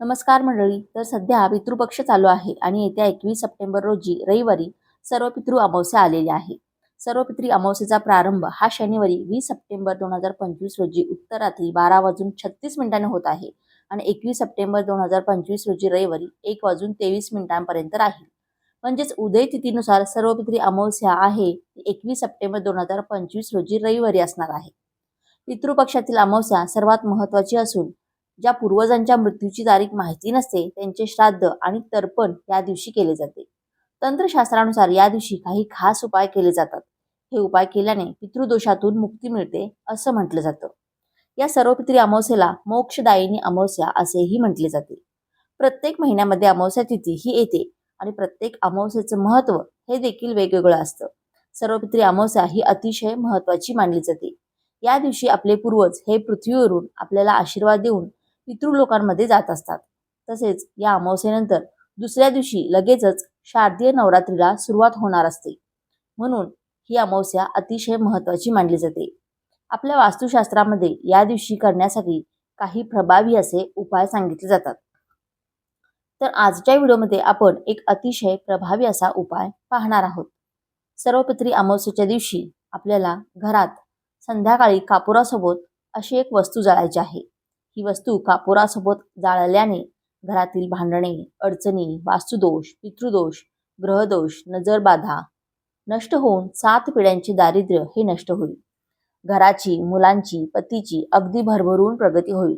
नमस्कार मंडळी तर सध्या पितृपक्ष चालू आहे आणि येत्या एकवीस सप्टेंबर रोजी रविवारी सर्व पितृ अमावस्या आलेली आहे. सर्व पितृ अमावस्येचा प्रारंभ हा शनिवारी वीस सप्टेंबर दोन हजार पंचवीस रोजी उत्तर रात्री बारा वाजून छत्तीस मिनिटांनी होत आहे आणि एकवीस सप्टेंबर दोन हजार पंचवीस रोजी रविवारी एक वाजून तेवीस मिनिटांपर्यंत राहील. म्हणजेच उदय तिथीनुसार सर्व पितृ अमावस्या आहे एकवीस सप्टेंबर दोन हजार पंचवीस रोजी रविवारी असणार आहे. पितृपक्षातील अमावस्या सर्वात महत्त्वाची असून ज्या पूर्वजांच्या मृत्यूची तारीख माहिती नसते त्यांचे श्राद्ध आणि तर्पण या दिवशी केले जाते. तंत्रशास्त्रानुसार या दिवशी काही खास उपाय केले जातात. हे उपाय केल्याने पितृदोषातून मुक्ती मिळते असं म्हटलं जातं. या सर्व पित्री अमावस्येला मोक्षदायिनी अमावस्या असेही म्हटले जाते. प्रत्येक महिन्यामध्ये अमावस्या तिथी ही येते आणि प्रत्येक अमावस्याचं महत्त्व हे देखील वेगवेगळं असतं. सर्व अमावस्या ही अतिशय महत्त्वाची मानली जाते. या दिवशी आपले पूर्वज हे पृथ्वीवरून आपल्याला आशीर्वाद देऊन पितृलोकांमध्ये जात असतात. तसेच या अमावस्येनंतर दुसऱ्या दिवशी लगेचच शारदीय नवरात्रीला सुरुवात होणार असते. म्हणून ही अमावस्या अतिशय महत्त्वाची मानली जाते. आपल्या वास्तुशास्त्रामध्ये या दिवशी करण्यासाठी काही प्रभावी असे उपाय सांगितले जातात. तर आजच्या व्हिडिओमध्ये आपण एक अतिशय प्रभावी असा उपाय पाहणार आहोत. सर्वपित्री अमावस्येच्या दिवशी आपल्याला घरात संध्याकाळी कापुरासोबत अशी एक वस्तू जाळायची आहे. ही वस्तू कापुरासोबत जाळल्याने घरातील भांडणे अडचणी वास्तुदोष पितृदोष ग्रहदोष नजरबाधा नष्ट होऊन सात पिढ्यांचे दारिद्र्य हे नष्ट होईल. घराची मुलांची पतीची अगदी भरभरून प्रगती होईल.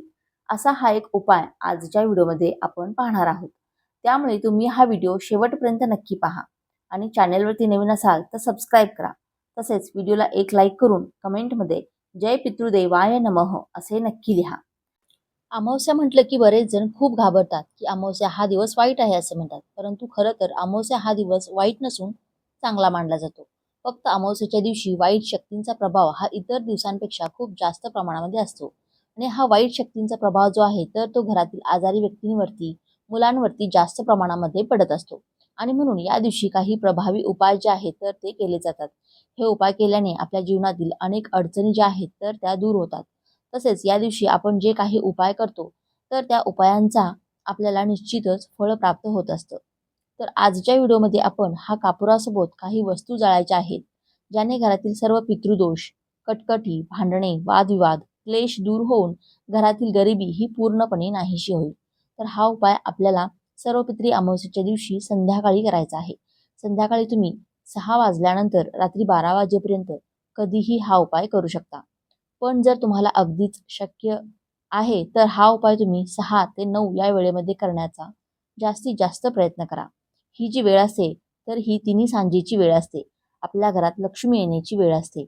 असा हा एक उपाय आजच्या व्हिडिओमध्ये आपण पाहणार आहोत. त्यामुळे तुम्ही हा व्हिडिओ शेवटपर्यंत नक्की पहा आणि चॅनेलवरती नवीन असाल तर सबस्क्राईब करा. तसेच व्हिडिओला एक लाईक करून कमेंटमध्ये जय पितृदेवाय नमः असे नक्की लिहा. अमावस्या म्हटलं की बरेच जण खूप घाबरतात की अमावस्या हा दिवस वाईट आहे असे म्हणतात. परंतु खरं तर अमावस्या हा दिवस वाईट नसून चांगला मानला जातो. फक्त अमावस्येच्या दिवशी वाईट शक्तींचा प्रभाव हा इतर दिवसांपेक्षा खूप जास्त प्रमाणामध्ये असतो. आणि हा वाईट शक्तींचा प्रभाव जो आहे तर तो घरातील आजारी व्यक्तींवरती मुलांवरती जास्त प्रमाणामध्ये पडत असतो. आणि म्हणून या दिवशी काही प्रभावी उपाय जे आहेत तर ते केले जातात. हे उपाय केल्याने आपल्या जीवनातील अनेक अडचणी ज्या आहेत तर त्या दूर होतात. तसेच या दिवशी आपण जे काही उपाय करतो तर त्या उपायांचा आपल्याला निश्चितच फळ प्राप्त होत असतं. तर आजच्या व्हिडिओमध्ये आपण हा कापुरासोबत काही वस्तू जाळायच्या आहेत ज्याने घरातील सर्व पितृदोष कटकटी भांडणे वादविवाद क्लेश दूर होऊन घरातील गरिबी ही पूर्णपणे नाहीशी होईल. तर हा उपाय आपल्याला सर्व पित्री अमावस्येच्या दिवशी संध्याकाळी करायचा आहे. संध्याकाळी तुम्ही सहा वाजल्यानंतर रात्री बारा वाजेपर्यंत कधीही हा उपाय करू शकता. पण जर तुम्हाला अगदीच शक्य आहे तर हा उपाय तुम्ही सहा ते नऊ या वेळेमध्ये करण्याचा जास्तीत जास्त प्रयत्न करा. ही जी वेळ असते तर ही तिन्ही सांजेची वेळ असते. आपल्या घरात लक्ष्मी येण्याची वेळ असते.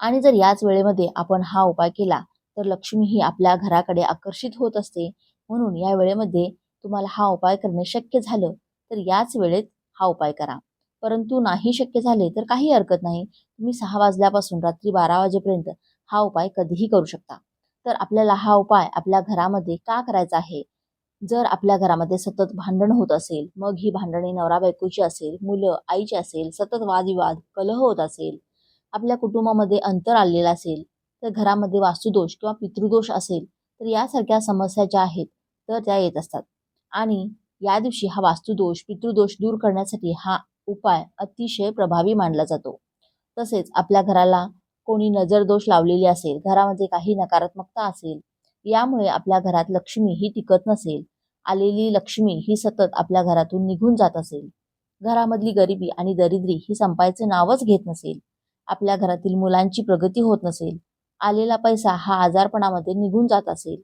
आणि जर याच वेळेमध्ये आपण हा उपाय केला तर लक्ष्मी ही आपल्या घराकडे आकर्षित होत असते. म्हणून या वेळेमध्ये तुम्हाला हा उपाय करणे शक्य झालं तर याच वेळेत हा उपाय करा. परंतु नाही शक्य झाले तर काही हरकत नाही. तुम्ही सहा वाजल्यापासून रात्री बारा वाजेपर्यंत हा उपाय कधीही करू शकता. तर आपल्याला हा उपाय आपल्या घरामध्ये का करायचा आहे? जर आपल्या घरामध्ये सतत भांडण होत असेल मग ही भांडणे नवरा बायकोची असेल मुलं आईची असेल सतत वादविवाद कलह होत असेल आपल्या कुटुंबामध्ये अंतर आलेलं असेल तर घरामध्ये वास्तुदोष किंवा पितृदोष असेल तर यासारख्या समस्या ज्या आहेत तर त्या येत असतात. आणि या दिवशी हा वास्तुदोष पितृदोष दूर करण्यासाठी हा उपाय अतिशय प्रभावी मानला जातो. तसेच आपल्या घराला कोणी नजरदोष लावलेली असेल घरामध्ये काही नकारात्मकता असेल यामुळे आपल्या घरात लक्ष्मी ही टिकत नसेल आलेली लक्ष्मी ही सतत आपल्या घरातून निघून जात असेल. घरामधली गरिबी आणि दरिद्री ही संपायचं नावच घेत नसेल आपल्या घरातील मुलांची प्रगती होत नसेल आलेला पैसा हा आजारपणामध्ये निघून जात असेल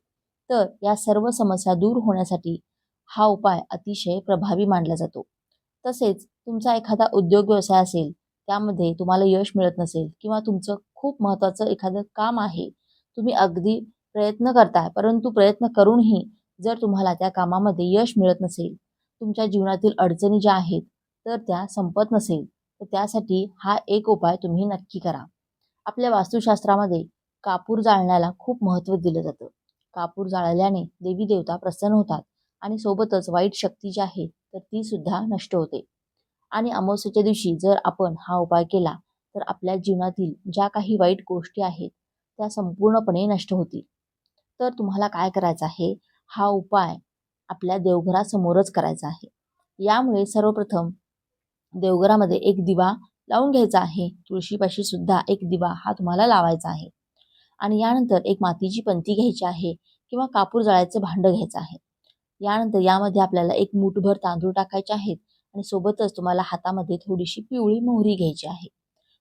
तर या सर्व समस्या दूर होण्यासाठी हा उपाय अतिशय प्रभावी मानला जातो. तसेच तुमचा एखादा उद्योग व्यवसाय असेल त्यामध्ये तुम्हाला यश मिळत नसेल किंवा तुमचं खूप महत्त्वाचं एखादं काम आहे तुम्ही अगदी प्रयत्न करताय परंतु प्रयत्न करूनही जर तुम्हाला त्या कामामध्ये यश मिळत नसेल तुमच्या जीवनातील अडचणी ज्या आहेत तर त्या संपत नसेल तर त्यासाठी हा एक उपाय तुम्ही नक्की करा. आपल्या वास्तुशास्त्रामध्ये कापूर जाळण्याला खूप महत्त्व दिलं जातं. कापूर जाळल्याने देवी देवता प्रसन्न होतात आणि सोबतच वाईट शक्ती जी आहे तर ती सुद्धा नष्ट होते. आणि अमावस्येच्या दिवशी जर आपण हा उपाय केला तर आपल्या जीवनातील ज्या काही वाईट गोष्टी आहेत त्या संपूर्णपणे नष्ट होतील. तर तुम्हाला काय करायचं आहे? हा उपाय आपल्या देवघरासमोरच करायचा आहे. यामुळे सर्वप्रथम देवघरामध्ये एक दिवा लावून घ्यायचा आहे. तुळशीपाशी सुद्धा एक दिवा हा तुम्हाला लावायचा आहे. आणि यानंतर एक मातीची पंती घ्यायची आहे किंवा कापूर जळायचं भांडं घ्यायचं आहे. यानंतर यामध्ये आपल्याला एक मूठभर तांदूळ टाकायचे आहेत. आणि सोबतच तुम्हाला हातामध्ये थोडीशी पिवळी मोहरी घ्यायची आहे.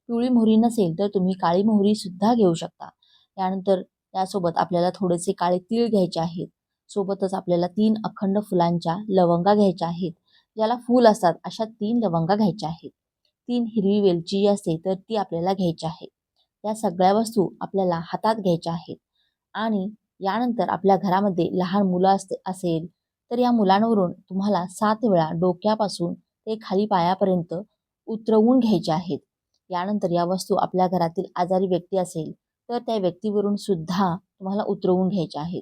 पिवळी मोहरी नसेल तर तुम्ही काळी मोहरी सुद्धा घेऊ शकता. त्यानंतर त्यासोबत आपल्याला थोडेसे काळे तीळ घ्यायचे आहेत. सोबतच आपल्याला तीन अखंड फुलांच्या लवंगा घ्यायच्या आहेत. ज्याला फूल असतात अशा तीन लवंगा घ्यायच्या आहेत. तीन हिरवी वेलची जी असते तर ती आपल्याला घ्यायची आहे. या सगळ्या वस्तू आपल्याला हातात घ्यायच्या आहेत. आणि यानंतर आपल्या घरामध्ये लहान मुलं असते असेल तर या मुलांवरून तुम्हाला सात वेळा डोक्यापासून ते खाली पायापर्यंत उतरवून घ्यायचे आहेत. यानंतर या वस्तू आपल्या घरातील आजारी व्यक्ती असेल तर त्या व्यक्तीवरून सुद्धा तुम्हाला उतरवून घ्यायच्या आहेत.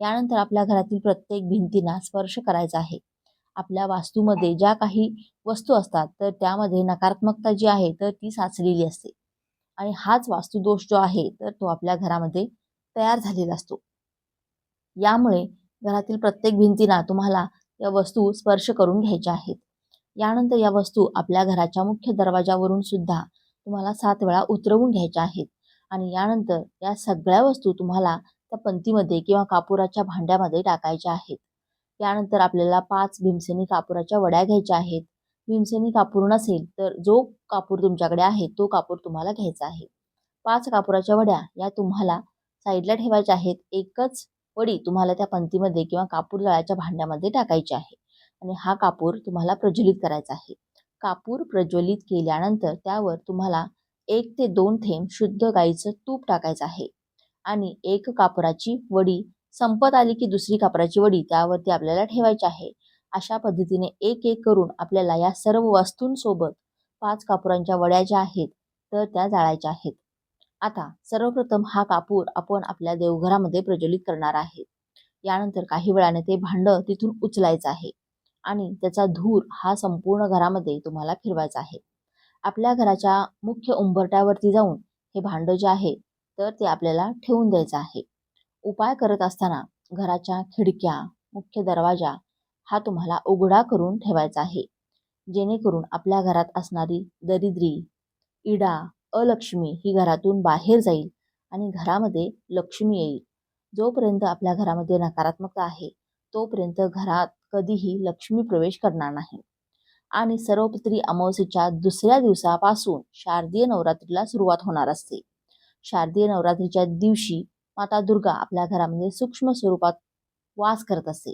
यानंतर आपल्या घरातील प्रत्येक भिंतींना स्पर्श करायचा आहे. आपल्या वास्तूमध्ये ज्या काही वस्तू असतात तर त्यामध्ये नकारात्मकता जी आहे तर ती साचलेली असते. आणि हाच वास्तुदोष जो आहे तर तो आपल्या घरामध्ये तयार झालेला असतो. यामुळे घरातील प्रत्येक भिंतींना तुम्हाला या वस्तू स्पर्श करून घ्यायच्या आहेत. यानंतर या वस्तू आपल्या घराच्या मुख्य दरवाजावरून सुद्धा तुम्हाला सात वेळा उतरवून घ्यायच्या आहेत. आणि यानंतर या सगळ्या वस्तू तुम्हाला त्या पंतीमध्ये किंवा कापुराच्या भांड्यामध्ये टाकायच्या आहेत. त्यानंतर आपल्याला पाच भीमसेनी कापुराच्या वड्या घ्यायच्या आहेत. भीमसेनी कापूर नसेल तर जो कापूर तुमच्याकडे आहे तो कापूर तुम्हाला घ्यायचा आहे. पाच कापुराच्या वड्या या तुम्हाला साईडला ठेवायच्या आहेत. एकच वडी तुम्हाला त्या पंतीमध्ये किंवा कापूर जाळ्याच्या भांड्यामध्ये टाकायची आहे. आणि हा कापूर तुम्हाला प्रज्वलित करायचा आहे. कापूर प्रज्वलित केल्यानंतर त्यावर तुम्हाला एक ते दोन थेंब शुद्ध गाईचं तूप टाकायचं आहे. आणि एक कापराची वडी संपत आली की दुसरी कापराची वडी त्यावरती आपल्याला ठेवायची आहे. अशा पद्धतीने एक एक करून आपल्याला या सर्व वस्तूंसोबत पाच कापुरांच्या वड्या ज्या आहेत तर त्या जाळायच्या आहेत. आता सर्वप्रथम हा कापूर आपण आपल्या देवघरामध्ये प्रज्वलित करणार आहे. यानंतर काही वेळाने ते भांड तिथून उचलायचं आहे आणि त्याचा धूर हा संपूर्ण घरामध्ये तुम्हाला फिरवायचा आहे. आपल्या घराच्या मुख्य उंबरट्यावरती जाऊन हे भांड जे आहे तर ते आपल्याला ठेवून द्यायचं आहे. उपाय करत असताना घराच्या खिडक्या मुख्य दरवाजा हा तुम्हाला उघडा करून ठेवायचा आहे. जेणेकरून आपल्या घरात असणारी दरिद्री इडा अलक्ष्मी ही घरातून बाहेर जाईल आणि घरामध्ये लक्ष्मी येईल. जोपर्यंत आपल्या घरामध्ये नकारात्मकता आहे तोपर्यंत घरात कधीही लक्ष्मी प्रवेश करणार नाही. आणि सर्वपत्री अमावस्येच्या दुसऱ्या दिवसापासून शारदीय नवरात्रीला सुरुवात होणार असते. शारदीय नवरात्रीच्या दिवशी माता दुर्गा आपल्या घरामध्ये सूक्ष्म स्वरूपात वास करत असते.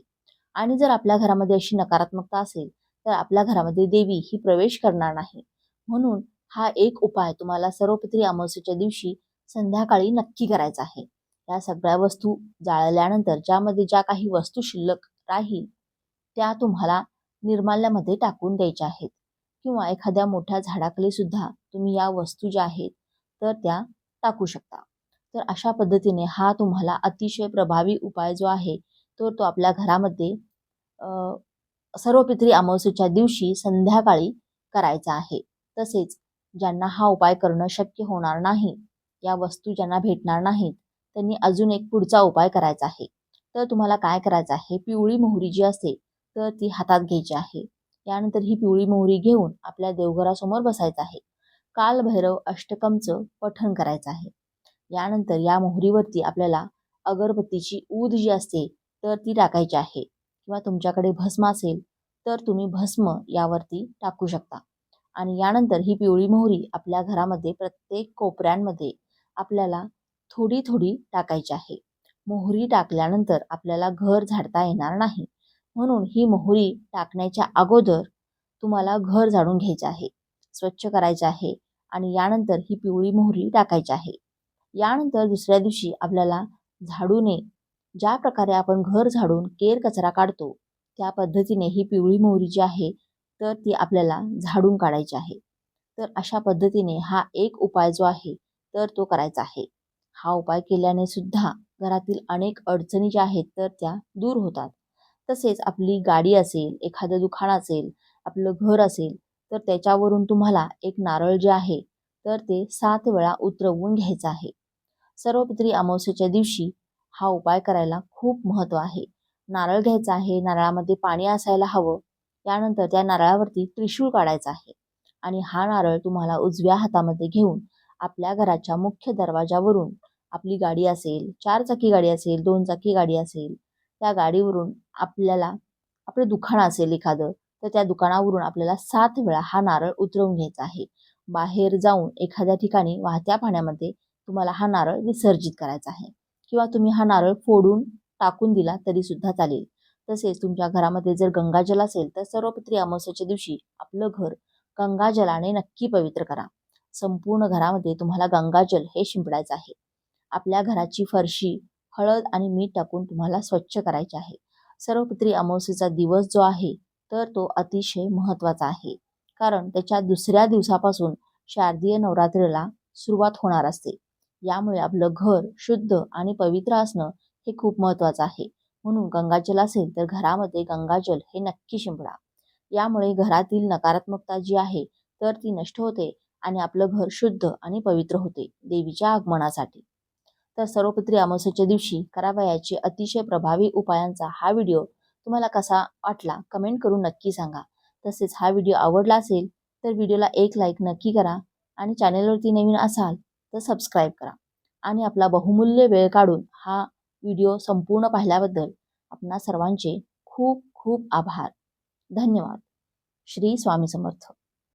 आणि जर आपल्या घरामध्ये अशी नकारात्मकता असेल तर आपल्या घरामध्ये देवी ही प्रवेश करणार नाही. म्हणून हा एक उपाय तुम्हाला सर्वपत्री अमावस्येच्या दिवशी संध्याकाळी नक्की करायचा आहे. या सगळ्या वस्तू जाळल्यानंतर ज्यामध्ये ज्या काही वस्तू शिल्लक राहील त्या तुम्हाला निर्माल्यामध्ये टाकून द्यायच्या आहेत. किंवा एखाद्या मोठ्या झाडाखाली सुद्धा तुम्ही या वस्तू ज्या आहेत तर त्या टाकू शकता. तर अशा पद्धतीने हा तुम्हाला अतिशय प्रभावी उपाय जो आहे तो तो आपल्या घरामध्ये सर्व पित्री अमावस्येच्या दिवशी संध्याकाळी करायचा आहे. तसेच ज्यांना हा उपाय करणं शक्य होणार नाही या वस्तू ज्यांना भेटणार नाहीत त्यांनी अजून एक पुढचा उपाय करायचा आहे. तर तुम्हाला काय करायचं आहे? पिवळी मोहरी जी असते तर ती हातात घ्यायची आहे. यानंतर ही पिवळी मोहरी घेऊन आपल्या देवघरासमोर बसायचं आहे. कालभैरव अष्टकमचं पठण करायचं आहे. यानंतर या मोहरीवरती आपल्याला अगरबत्तीची ऊद जी असते तर ती टाकायची आहे. किंवा तुमच्याकडे भस्म असेल तर तुम्ही भस्म यावरती टाकू शकता. आणि यानंतर ही पिवळी मोहरी आपल्या घरामध्ये प्रत्येक कोपऱ्यांमध्ये आपल्याला थोडी थोडी टाकायची आहे. मोहरी टाकल्यानंतर आपल्याला घर झाडता येणार नाही. म्हणून ही मोहरी टाकण्याच्या अगोदर तुम्हाला घर झाडून घ्यायचं आहे स्वच्छ करायचं आहे आणि यानंतर ही पिवळी मोहरी टाकायची आहे. यानंतर दुसऱ्या दिवशी आपल्याला झाडूने ज्या प्रकारे आपण घर झाडून केर कचरा काढतो त्या पद्धतीने ही पिवळी मोहरी जी आहे तर ती आपल्याला झाडून काढायची आहे. तर अशा पद्धतीने हा एक उपाय जो आहे तर तो करायचा आहे. हा उपाय केल्याने सुद्धा घरातील अनेक अडचणी ज्या आहेत तर त्या दूर होतात. तसेच आपली गाडी असेल एखादं दुकान असेल आपलं घर असेल तर त्याच्यावरून तुम्हाला एक नारळ जे आहे तर ते सात वेळा उतरवून घ्यायचं आहे. सर्वपित्री अमावस्येच्या दिवशी हा उपाय करायला खूप महत्त्व आहे. नारळ घ्यायचा आहे नारळामध्ये पाणी असायला हवं त्यानंतर त्या नारळावरती त्रिशूळ काढायचा आहे. आणि हा नारळ तुम्हाला उजव्या हातामध्ये घेऊन आपल्या घराच्या मुख्य दरवाजावरून आपली गाडी असेल चार चाकी गाडी असेल दोन चाकी गाडी असेल त्या गाडीवरून आपल्याला आपलं दुकान असेल एखादं तर त्या दुकानावरून आपल्याला सात वेळा हा नारळ उतरवून घ्यायचा आहे. बाहेर जाऊन एखाद्या ठिकाणी वाहत्या पाण्यामध्ये तुम्हाला हा नारळ विसर्जित करायचा आहे. किंवा तुम्ही हा नारळ फोडून टाकून दिला तरी सुद्धा चालेल. तसेच तुमच्या घरामध्ये जर गंगाजल असेल तर सर्वपित्री अमावस्येच्या दिवशी आपलं घर गंगाजलाने नक्की पवित्र करा. संपूर्ण घरामध्ये तुम्हाला गंगाजल हे शिंपडायचं आहे. आपल्या घराची फरशी हळद आणि मीठ टाकून तुम्हाला स्वच्छ करायचे आहे. सर्वपित्री अमावस्येचा दिवस जो आहे तर तो अतिशय महत्त्वाचा आहे. कारण त्याच्या दुसऱ्या दिवसापासून शारदीय नवरात्रीला सुरुवात होणार असते. यामुळे आपलं घर शुद्ध आणि पवित्र असणं हे खूप महत्त्वाचं आहे. म्हणून गंगाजल असेल तर घरामध्ये गंगाजल हे नक्की शिंपडा. यामुळे घरातील नकारात्मकता जी आहे तर ती नष्ट होते आणि आपलं घर शुद्ध आणि पवित्र होते देवीच्या आगमनासाठी. तर सर्वपत्री अमावस्याच्या दिवशी करावयाचे अतिशय प्रभावी उपायांचा हा व्हिडिओ तुम्हाला कसा वाटला कमेंट करून नक्की सांगा. तसेच हा व्हिडिओ आवडला असेल तर व्हिडिओला एक लाईक नक्की करा आणि चॅनलवरती नवीन असाल तर सबस्क्राईब करा. आणि आपला बहुमूल्य वेळ काढून हा व्हिडिओ संपूर्ण पाहिल्याबद्दल आपणा सर्वांचे खूप खूप आभार. धन्यवाद. श्री स्वामी समर्थ.